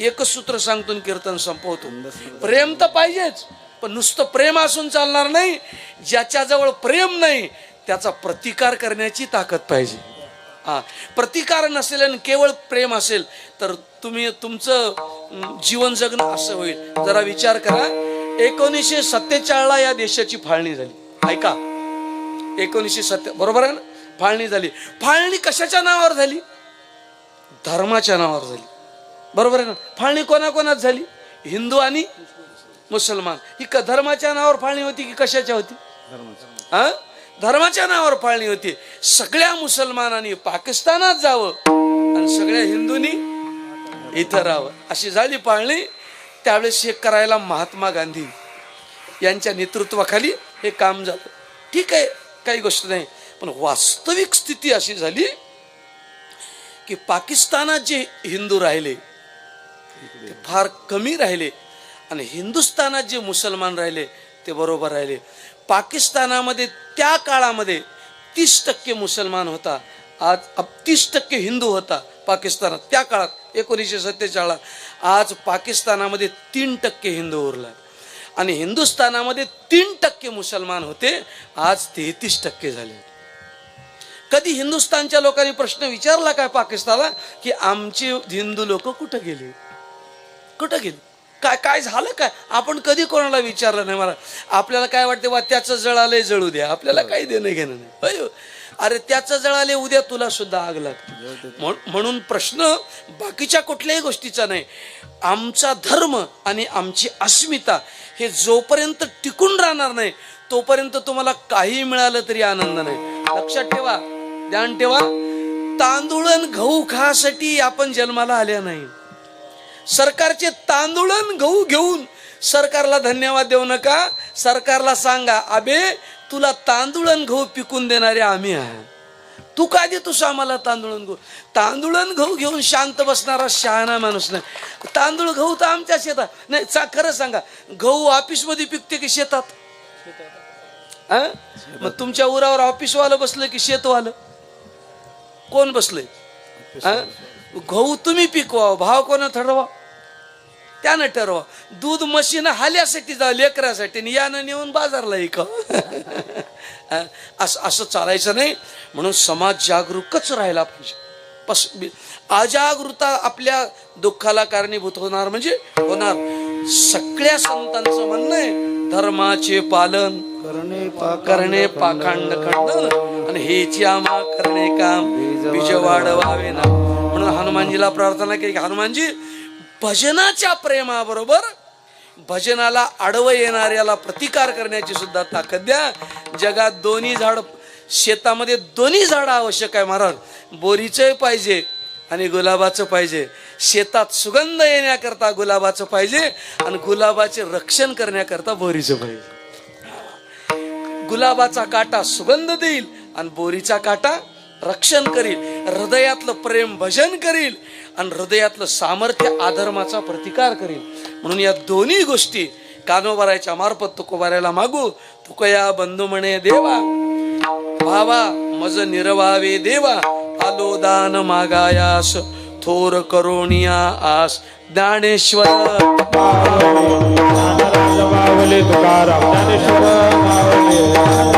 एकच सूत्र सांगतो कीर्तन संपवतो. प्रेम तर पाहिजेच पण नुसतं प्रेम असून चालणार नाही ज्याच्याजवळ प्रेम नाही त्याचा प्रतिकार करण्याची ताकद पाहिजे. हा प्रतिकार नसेल आणि केवळ प्रेम असेल तर तुम्ही तुमचं जीवन जगणं असं होईल. जरा विचार करा एकोणीसशे सत्तेचाळला या देशाची फाळणी झाली. ऐका एकोणीसशे सत्ते बरोबर आहे ना? फाळणी झाली. फाळणी कशाच्या नावावर झाली? धर्माच्या नावावर झाली. बरोबर आहे ना फाळणी कोणाकोणात झाली? हिंदू आणि मुसलमान. ही क धर्माच्या नावावर फाळणी होती की कशाच्या होती? हा? धर्माच्या नावावर फाळणी होती. सगळ्या मुसलमानांनी पाकिस्तानात जावं आणि सगळ्या हिंदूंनी इथं राहावं. अशी झाली पाळणी त्यावेळेस हे करायला महात्मा गांधी यांच्या नेतृत्वाखाली हे काम झालं. ठीक आहे काही गोष्ट नाही. पण वास्तविक स्थिती अशी झाली की पाकिस्तानात जे हिंदू राहिले ते फार कमी राहिले. आणि हिंदुस्थानात जे मुसलमान राहिले ते बरोबर राहिले. पाकिस्तानामध्ये त्या काळामध्ये तीस टक्के मुसलमान होता. आज तीस टक्के हिंदू होता पाकिस्तानात. त्या काळात एकोणीसशे सत्तेचाळीस आज पाकिस्तानामध्ये तीन टक्के हिंदू उरला. आणि हिंदुस्थानामध्ये तीन टक्के मुसलमान होते आज तेहतीस टक्के झाले. कधी हिंदुस्थानच्या लोकांनी प्रश्न विचारला काय पाकिस्तानला की आमचे हिंदू लोक कुठं गेले? कुठं गेले? काय काय झालं काय? आपण कधी कोणाला विचारलं नाही मला आपल्याला काय वाटतं बा त्याचं जळालंय जळू द्या. आपल्याला काही देणं घेणं नाही. अरे त्याचं जळाले उद्या तुला सुद्धा आग लागते. म्हण- म्हणून प्रश्न बाकीच्या कुठल्याही गोष्टीचा नाही. आमचा धर्म आणि आमची अस्मिता हे जोपर्यंत टिकून राहणार नाही तोपर्यंत तुम्हाला काही मिळालं तरी आनंद नाही. लक्षात ठेवा. ध्यान ठेवा. तांदूळन गहू खासाठी आपण जन्माला आल्या नाही. सरकारचे तांदूळन गहू घेऊन सरकारला धन्यवाद देऊ नका. सरकारला सांगा अबे तुला तांदूळन गहू पिकून देणारे आम्ही आहे. तू का देतोस आम्हाला तांदूळन गहू? तांदूळन गहू घेऊन शांत बसणारा शहाणा माणूस नाही. तांदूळ गहू तर आमच्या शेतात नाही चा खरं सांगा गहू ऑफिसमध्ये पिकते की शेतात? मग तुमच्या उरावर ऑफिसवालं बसलं की शेतवालं? कोण बसलंय? हा? गहू तुम्ही पिकवा भाव कोणा ठरवा? त्यानं ठरवा. दूध मशीन हाल्यासाठी जा लेकरासाठी यानं नेऊन बाजारला एक असं असं चालायचं नाही. म्हणून समाज जागरूकच राहायला पाहिजे. पस अजागृता आपल्या दुःखाला कारणीभूत होणार म्हणजे होणार. सगळ्या संतांचं म्हणणं आहे धर्माचे पालन करणे करणे पाखंड खंडन. आणि हेची आम्हा करणे काम बीज वाढवावे ना. म्हणून हनुमानजीला प्रार्थना केली की हनुमानजी भजनाच्या प्रेमाबरोबर भजनाला आडवं येणाऱ्याला प्रतिकार करण्याची सुद्धा ताकद द्या. जगात दोन्ही झाड शेतामध्ये दोन्ही झाडं आवश्यक आहे महाराज. बोरीचं पाहिजे आणि गुलाबाचं पाहिजे. शेतात सुगंध येण्याकरता गुलाबाचं पाहिजे आणि गुलाबाचे रक्षण करण्याकरता बोरीचं पाहिजे. गुलाबाचा काटा सुगंध देईल आणि बोरीचा काटा रक्षण करील. हृदयातलं प्रेम भजन करील आणि हृदयातलं सामर्थ्य आधर्माचा प्रतिकार करील. म्हणून या दोन्ही गोष्टी कानोबारायच्या मार्फत तुकोबाऱ्याला मागू. तुकया बंधू म्हणे देवा भावा मज निरवावे देवा आलो दान मागायास थोर करोनिया आस ज्ञानेश्वर ज्ञानेश्वर